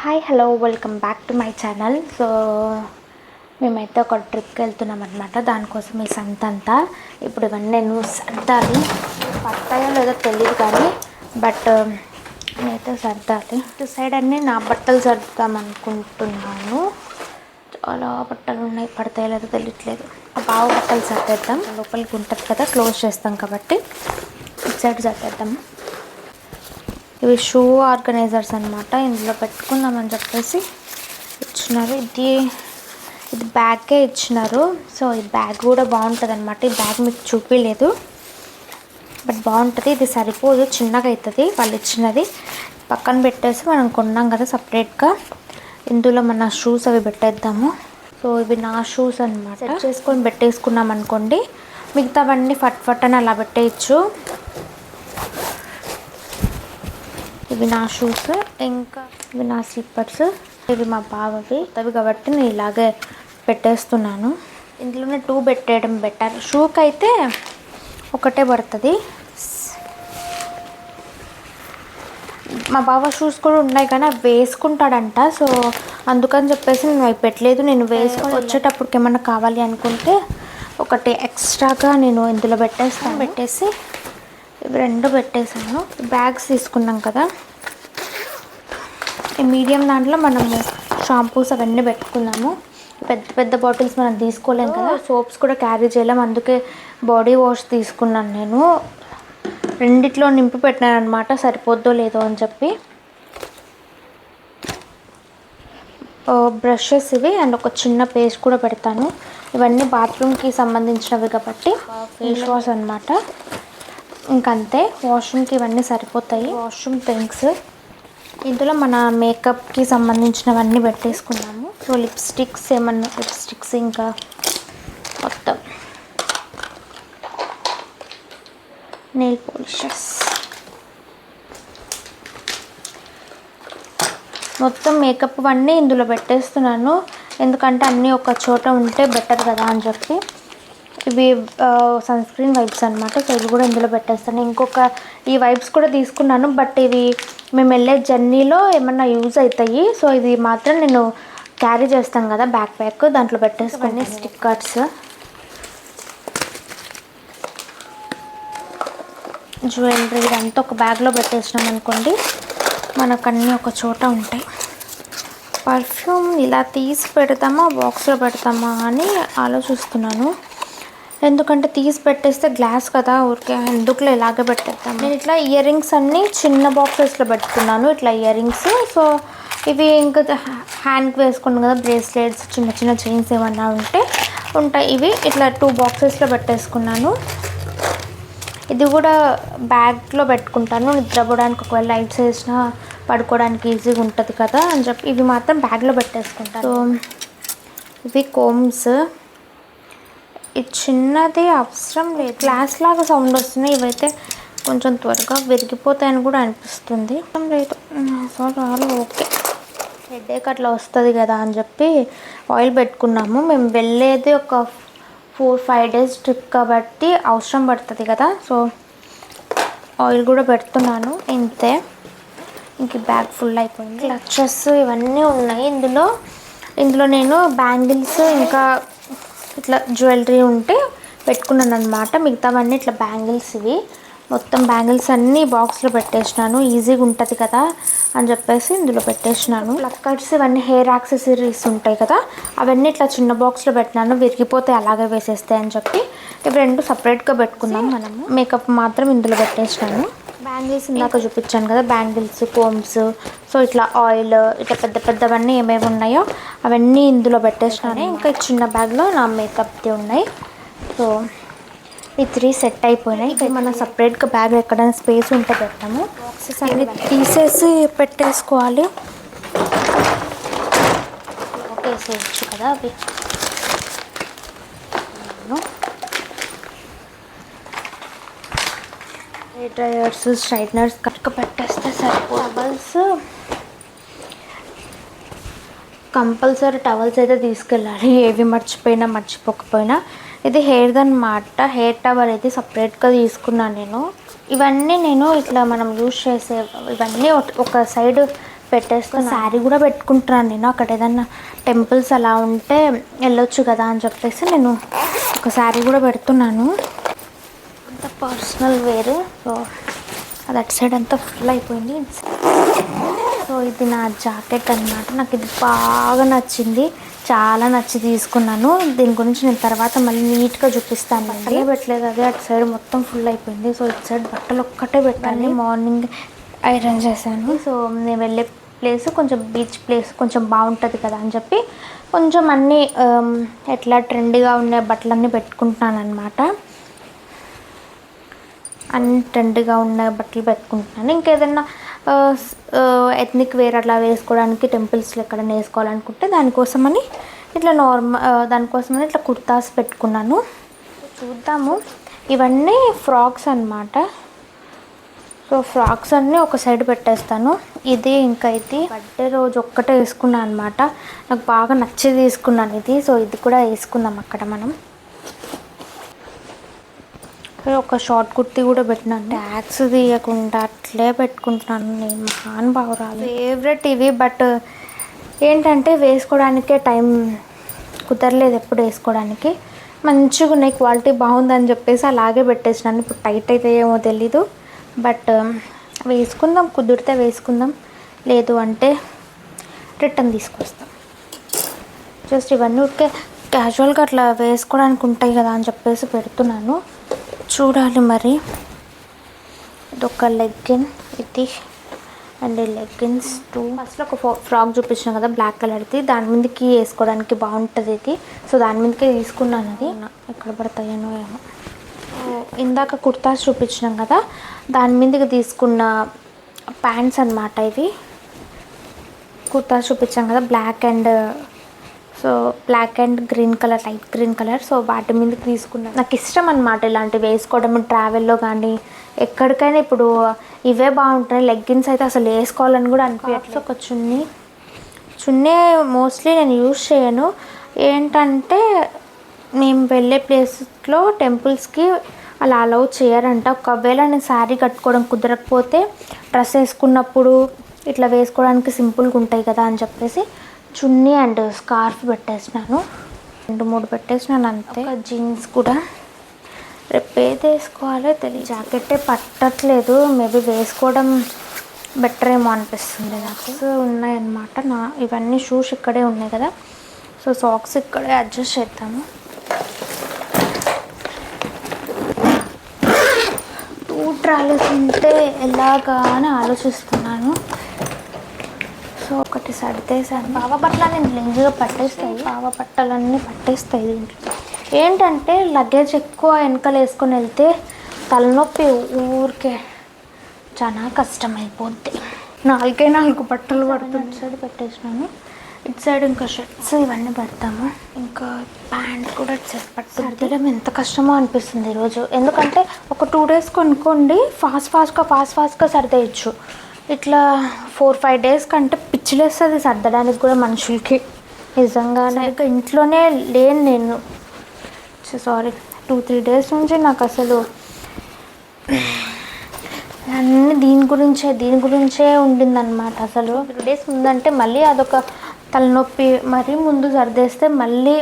Hi hello welcome back to my channel so మేమైతే ఒక ట్రిప్కి వెళ్తున్నాం అనమాట దానికోసం ఈ సంత అంతా. ఇప్పుడు ఇవన్నీ నేను సర్దాలి పడతాయో లేదో తెలియదు కానీ బట్ um, నేనైతే సర్దాలి. ఇటు సైడ్ అన్నీ నా బట్టలు సర్దుతాం అనుకుంటున్నాను. చాలా బట్టలు ఉన్నాయి పడతాయో లేదో తెలియట్లేదు. ఆ బావ బట్టలు సర్దేద్దాం. లోపలికి ఉంటుంది కదా క్లోజ్ చేస్తాం కాబట్టి. ఇటు సైడ్ సర్దేద్దాము ఇవి షూ ఆర్గనైజర్స్ అనమాట ఇందులో పెట్టుకుందామని చెప్పేసి ఇచ్చినారు. ఇది ఇది బ్యాగే ఇచ్చినారు. సో ఈ బ్యాగ్ కూడా బాగుంటుంది అనమాట ఈ బ్యాగ్ మీకు చూపించలేదు బట్ బాగుంటుంది. ఇది సరిపోదు. చిన్నగా అవుతుంది వాళ్ళు ఇచ్చినది. పక్కన పెట్టేసి మనం కొన్నాం కదా సపరేట్గా. ఇందులో మన షూస్ అవి పెట్టేద్దాము. సో ఇవి నా షూస్ అనమాట సెట్ చేసుకొని పెట్టేసుకున్నాం అనుకోండి మిగతావన్నీ ఫట్ ఫట్ అని అలా పెట్టేయచ్చు. ఇవి నా షూస్ ఇంకా ఇవి నా స్లిప్పర్స్ ఇవి మా బావవి అవి కాబట్టి నేను ఇలాగే పెట్టేస్తున్నాను ఇందులోనే టూ పెట్టేయడం బెటర్ షూకి అయితే ఒకటే పడుతుంది మా బావ షూస్ కూడా ఉన్నాయి కానీ అవి వేసుకుంటాడంట సో అందుకని చెప్పేసి నేను అవి పెట్టలేదు నేను వేసుకొని వచ్చేటప్పటికి ఏమన్నా కావాలి అనుకుంటే ఒకటి ఎక్స్ట్రాగా నేను ఇందులో పెట్టేస్తాను పెట్టేసి ఇవి రెండు పెట్టేసాను బ్యాగ్స్ తీసుకున్నాం కదా. ఈ మీడియం దాంట్లో మనము షాంపూస్ అవన్నీ పెట్టుకున్నాము. పెద్ద పెద్ద బాటిల్స్ మనం తీసుకోలేం కదా. సోప్స్ కూడా క్యారీ చేయలేం. అందుకే బాడీ వాష్ తీసుకున్నాను నేను. రెండిట్లో నింపి పెట్టినాను అనమాట సరిపోద్దో లేదో అని చెప్పి. బ్రషెస్ ఇవి అండ్ ఒక చిన్న పేస్ట్ కూడా పెడతాను. ఇవన్నీ బాత్రూమ్కి సంబంధించినవి కాబట్టి. ఫేస్ వాష్ అనమాట ఇంకంతే. వాష్రూమ్కి ఇవన్నీ సరిపోతాయి. Washroom things. ఇందులో మన మేకప్కి సంబంధించినవన్నీ పెట్టేసుకున్నాము. సో లిప్స్టిక్స్ ఏమన్నా లిప్స్టిక్స్ ఇంకా మొత్తం. Nail polishes. మొత్తం మేకప్ అన్నీ ఇందులో పెట్టేస్తున్నాను. ఎందుకంటే అన్నీ ఒక చోట ఉంటే బెటర్ కదా అని చెప్పి. ఇవి సన్ స్క్రీన్ వైబ్స్ అనమాట సో ఇవి కూడా ఇందులో పెట్టేస్తాను. ఇంకొక ఈ వైబ్స్ కూడా తీసుకున్నాను. బట్ ఇవి మేము వెళ్ళే జర్నీలో ఏమన్నా యూజ్ అవుతాయి సో ఇది మాత్రం నేను క్యారీ చేస్తాను కదా బ్యాక్ ప్యాక్. దాంట్లో పెట్టేసుకుని స్టిక్కర్స్. జ్యువెలరీ ఇదంతా ఒక బ్యాగ్లో పెట్టేసినాం అనుకోండి. మనకు అన్నీ ఒక చోట ఉంటాయి. పర్ఫ్యూమ్ ఇలా తీసి పెడతామా? బాక్స్లో పెడతామా అని ఆలోచిస్తున్నాను. ఎందుకంటే తీసి పెట్టేస్తే గ్లాస్ కదా ఊరికే ఎందుకులో ఇలాగే పెట్టేస్తాను నేను ఇట్లా ఇయర్ రింగ్స్ అన్నీ చిన్న బాక్సెస్లో పెట్టుకున్నాను ఇట్లా ఇయర్ రింగ్స్. సో ఇవి ఇంకా హ్యాండ్కి వేసుకున్నాం కదా బ్రేస్లెట్స్ చిన్న చిన్న చైన్స్ ఏమన్నా ఉంటే ఉంటాయి. ఇవి ఇట్లా టూ బాక్సెస్లో పెట్టేసుకున్నాను. ఇది కూడా బ్యాగ్లో పెట్టుకుంటాను. నిద్రపోవడానికి ఒకవేళ లైట్స్ వేసినా పడుకోవడానికి ఈజీగా ఉంటుంది కదా అని చెప్పి ఇవి మాత్రం బ్యాగ్లో పెట్టేసుకుంటాను. సో ఇవి కోమ్స్. ఇది చిన్నది అవసరం లేదు. గ్లాస్ లాగా సౌండ్ వస్తున్నాయి ఇవైతే కొంచెం త్వరగా విరిగిపోతాయని కూడా అనిపిస్తుంది. లేదు. సో చాలా ఓకే. హెడేక్ అట్లా వస్తుంది కదా అని చెప్పి ఆయిల్ పెట్టుకున్నాము. మేము వెళ్ళేది ఒక ఫోర్ ఫైవ్ డేస్ ట్రిప్ కాబట్టి అవసరం పడుతుంది కదా. సో ఆయిల్ కూడా పెడుతున్నాను. ఇంతే. ఇంక బ్యాగ్ ఫుల్ అయిపోయింది. క్లచెస్ ఇవన్నీ ఉన్నాయి ఇందులో. ఇందులో నేను బ్యాంగిల్స్ ఇంకా ఇట్లా జ్యువెలరీ ఉంటే పెట్టుకున్నాను అనమాట మిగతావన్నీ ఇట్లా బ్యాంగిల్స్ ఇవి. మొత్తం బ్యాంగిల్స్ అన్నీ బాక్స్లో పెట్టేసినాను. ఈజీగా ఉంటుంది కదా అని చెప్పేసి ఇందులో పెట్టేసినాను. ప్లక్కర్స్ ఇవన్నీ హెయిర్ యాక్సెసరీస్ ఉంటాయి కదా అవన్నీ ఇట్లా చిన్న బాక్స్లో పెట్టినాను. విరిగిపోతే అలాగే వేసేస్తాయి అని చెప్పి. ఇవి రెండు సపరేట్గా పెట్టుకున్నాం మనము. మేకప్ మాత్రం ఇందులో పెట్టేసినాను. బ్యాంగిల్స్ ఇందాక చూపించాను కదా బ్యాంగిల్స్ కోమ్స్ సో ఇట్లా ఆయిల్ ఇట్లా పెద్ద పెద్దవన్నీ ఏమేమి ఉన్నాయో అవన్నీ ఇందులో పెట్టేసినాను. ఇంకా చిన్న బ్యాగ్లో నా మేకప్ది ఉన్నాయి. సో ఈ త్రీ సెట్ అయిపోయినాయి. ఇక మనం సపరేట్గా బ్యాగ్ ఎక్కడైనా స్పేస్ ఉంటే పెట్టాము. అన్ని తీసేసి పెట్టేసుకోవాలి. వేసేయచ్చు కదా అవి. హెయిర్ డ్రైయర్స్ స్ట్రైట్నర్స్ కరెక్ట్గా పెట్టేస్తే సరిపో టవల్స్ కంపల్సరీ టవల్స్ అయితే తీసుకెళ్ళాలి. ఏవి మర్చిపోయినా మర్చిపోకపోయినా. ఇది హెయిర్ అనమాట హెయిర్ టవల్ అయితే సపరేట్గా తీసుకున్నాను నేను. ఇవన్నీ నేను ఇట్లా మనం యూజ్ చేసే ఇవన్నీ ఒక- సైడ్ పెట్టేస్తే శారీ కూడా పెట్టుకుంటున్నాను నేను. అక్కడ ఏదన్నా టెంపుల్స్ అలా ఉంటే వెళ్ళొచ్చు కదా అని చెప్పేసి నేను ఒక శారీ కూడా పెడుతున్నాను. అంత పర్సనల్ వేర్ సో అది అటు సైడ్ అంతా ఫుల్ అయిపోయింది. ఇది నా జాకెట్ అన్నమాట. నాకు ఇది బాగా నచ్చింది. చాలా నచ్చి తీసుకున్నాను. దీని గురించి నేను తర్వాత మళ్ళీ నీట్గా చూపిస్తాను బట్టలే పెట్టలేదు. అదే అటు సైడ్ మొత్తం ఫుల్ అయిపోయింది. సో ఇటు సైడ్ బట్టలు ఒక్కటే పెట్టాలి. మార్నింగ్ ఐరన్ చేశాను. సో నేను వెళ్ళే ప్లేస్ కొంచెం బీచ్ ప్లేస్ కొంచెం బాగుంటుంది కదా అని చెప్పి కొంచెం అన్నీ ఎట్లా ట్రెండ్గా ఉండే బట్టలన్నీ పెట్టుకుంటున్నాను అనమాట అన్ని ట్రెండ్గా ఉన్న బట్టలు పెట్టుకుంటున్నాను. ఇంకేదన్నా ఎథ్నిక్ వేర్ అట్లా వేసుకోవడానికి టెంపుల్స్లో ఎక్కడైనా వేసుకోవాలనుకుంటే దానికోసమని ఇట్లా నార్మల్ దానికోసమని ఇట్లా కుర్తాస్ పెట్టుకున్నాను. చూద్దాము. ఇవన్నీ ఫ్రాక్స్ అన్నమాట. సో ఫ్రాక్స్ అన్నీ ఒక సైడ్ పెట్టేస్తాను. ఇది ఇంకా ఇది. బర్త్డే రోజు ఒక్కటే వేసుకున్నాను అనమాట నాకు బాగా నచ్చి తీసుకున్నాను ఇది. సో ఇది కూడా వేసుకుందాం అక్కడ మనం. ఇక్కడ ఒక షార్ట్ కుర్తీ కూడా పెట్టినాను ట్యాక్స్ తీయకుండా అట్లే పెట్టుకుంటున్నాను. నేను మహాన్ బాగురాలు ఫేవరెట్ ఇవి బట్ ఏంటంటే వేసుకోవడానికే టైం కుదరలేదు ఎప్పుడు వేసుకోవడానికి. మంచిగా ఉన్నాయి క్వాలిటీ బాగుందని చెప్పేసి అలాగే పెట్టేసినాను. ఇప్పుడు టైట్ అయితే ఏమో తెలీదు. బట్ వేసుకుందాం కుదిరితే వేసుకుందాం. లేదు అంటే రిటర్న్ తీసుకొస్తాం. జస్ట్ ఇవన్నీ ఉడికే క్యాజువల్గా అట్లా వేసుకోవడానికి ఉంటాయి కదా అని చెప్పేసి పెడుతున్నాను. చూడాలి మరి. ఇదొక లెగ్గిన్ ఇది అండ్ లెగ్గిన్స్ టూ. ఫస్ట్లో ఒక ఫ్రాక్ చూపించాను కదా బ్లాక్ కలర్ది. దాని మీదకి వేసుకోవడానికి బాగుంటుంది ఇది. సో దాని మీదకే తీసుకున్నాను అది. ఎక్కడ పడతాయనో ఏమో. ఇందాక కుర్తాస్ చూపించినాం కదా దాని మీదకి తీసుకున్న ప్యాంట్స్ అన్నమాట ఇవి. కుర్తాస్ చూపించాం కదా black and so black and green colour light green colour so వాటి మీదకి తీసుకున్నాను నాకు ఇష్టం అనమాట ఇలాంటివి వేసుకోవడం. ట్రావెల్లో కానీ ఎక్కడికైనా ఇప్పుడు ఇవే బాగుంటాయి. లెగ్గిన్స్ అయితే అసలు వేసుకోవాలని కూడా అనిపించట్లేదు ఒక చున్నీ చున్నీ మోస్ట్లీ నేను యూజ్ చేయను. ఏంటంటే మేము వెళ్ళే ప్లేసెస్లో టెంపుల్స్కి అలా అలౌ చేయరంట. ఒకవేళ నేను శారీ కట్టుకోవడం కుదరకపోతే డ్రెస్ వేసుకున్నప్పుడు ఇట్లా వేసుకోవడానికి సింపుల్గా ఉంటాయి కదా అని చెప్పేసి. చున్నీ అండ్ స్కార్ఫ్ పెట్టేసినాను. రెండు మూడు పెట్టేసినాను అంతే. జీన్స్ కూడా. రేపు ఏది వేసుకోవాలో తెలియదు. జాకెట్టే పట్టట్లేదు. మేబీ వేసుకోవడం బెటర్ ఏమో అనిపిస్తుంది నాకు. సో ఉన్నాయన్నమాట. నా ఇవన్నీ షూస్ ఇక్కడే ఉన్నాయి కదా. సో సాక్స్ ఇక్కడే అడ్జస్ట్ చేద్దాము. టూ ట్రాలీస్ ఉంటే ఎలాగా అని ఆలోచిస్తున్నాను. సో ఒకటి సర్దేశాను. బావ బట్టలు లేజీగా పట్టేస్తాయి. బావ బట్టలన్నీ పట్టేస్తాయి దీంట్లో. ఏంటంటే లగేజ్ ఎక్కువ వెనకాల వేసుకొని వెళ్తే తలనొప్పి ఊరికే చాలా కష్టం అయిపోద్ది నాలుగే నాలుగు బట్టలు పడుతుంది ఇటు సైడ్ పెట్టేసినాను. ఇటు సైడ్ ఇంకా షర్ట్స్ ఇవన్నీ పెడతాము. ఇంకా ప్యాంట్ కూడా ఇటు సైడ్ పట్టు సర్దడం ఎంత కష్టమో అనిపిస్తుంది ఈరోజు. ఎందుకంటే ఒక టూ డేస్ కొనుక్కోండి ఫాస్ట్ ఫాస్ట్గా ఫాస్ట్ ఫాస్ట్గా సర్దేయచ్చు. ఇట్లా ఫోర్ ఫైవ్ డేస్ కంటే పిచ్చిలేస్తుంది సర్దడానికి కూడా మనుషులకి. నిజంగానే. ఇక ఇంట్లోనే లేను నేను. సారీ టూ త్రీ డేస్ నుంచి నాకు అసలు అన్నీ దీని గురించే దీని గురించే ఉండిందనమాట అసలు. త్రీ డేస్ ముందంటే మళ్ళీ అదొక తలనొప్పి మరీ ముందు సర్దేస్తే మళ్ళీ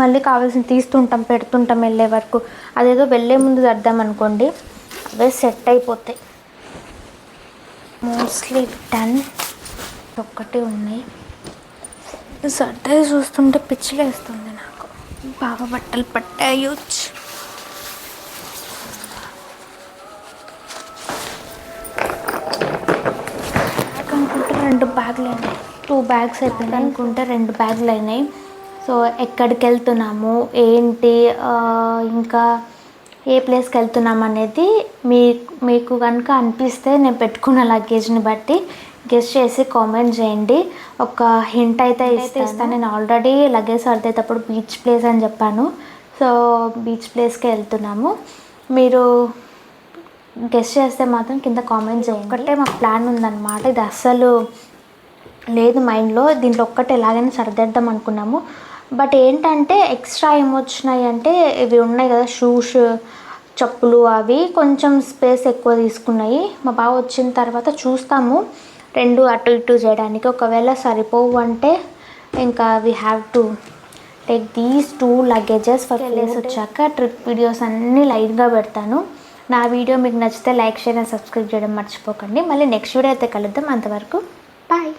మళ్ళీ కావాల్సిన తీస్తుంటాం పెడుతుంటాం వెళ్ళే వరకు. అదేదో వెళ్ళే ముందు సర్దాం అనుకోండి అవే సెట్ అయిపోతాయి. మోస్ట్లీ డన్ ఒక్కటి ఉన్నాయి సర్దే చూస్తుంటే పిచ్చిలేస్తుంది నాకు. బాగా బట్టలు బ్యాగ్ అనుకుంటే రెండు బ్యాగులు అయినాయి. టూ బ్యాగ్స్ అయిపోయినాయి. అనుకుంటే రెండు బ్యాగులు అయినాయి. సో ఎక్కడికి వెళ్తున్నాము ఏంటి ఇంకా ఏ ప్లేస్కి వెళ్తున్నాం అనేది మీ మీకు కనుక అనిపిస్తే నేను పెట్టుకున్న లగేజ్ని బట్టి గెస్ట్ చేసి కామెంట్ చేయండి. ఒక హింట్ అయితే ఇస్తాను. నేను ఆల్రెడీ లగేజ్ సర్దేటప్పుడు బీచ్ ప్లేస్ అని చెప్పాను. సో బీచ్ ప్లేస్కి వెళ్తున్నాము. మీరు గెస్ట్ చేస్తే మాత్రం కింద కామెంట్ చేయండి. ఒకటే మాకు ప్లాన్ ఉందన్నమాట. ఇది అస్సలు లేదు మైండ్లో. దీంట్లో ఒక్కటి ఎలాగైనా సర్దేద్దాం అనుకున్నాము. బట్ ఏంటంటే ఎక్స్ట్రా ఏమొచ్చినాయి అంటే ఇవి ఉన్నాయి కదా షూస్ చెప్పులు అవి కొంచెం స్పేస్ ఎక్కువ తీసుకున్నాయి. మా బావ వచ్చిన తర్వాత చూస్తాము. రెండు అటు ఇటు చేయడానికి. ఒకవేళ సరిపోవు అంటే ఇంకా we have to take these two luggages for వెళ్ళేసి వచ్చాక ట్రిప్ వీడియోస్ అన్నీ లైట్గా పెడతాను. నా వీడియో మీకు నచ్చితే లైక్ షేర్ అండ్ సబ్స్క్రైబ్ చేయడం మర్చిపోకండి. మళ్ళీ నెక్స్ట్ వీడియో అయితే కలుద్దాం. అంతవరకు బాయ్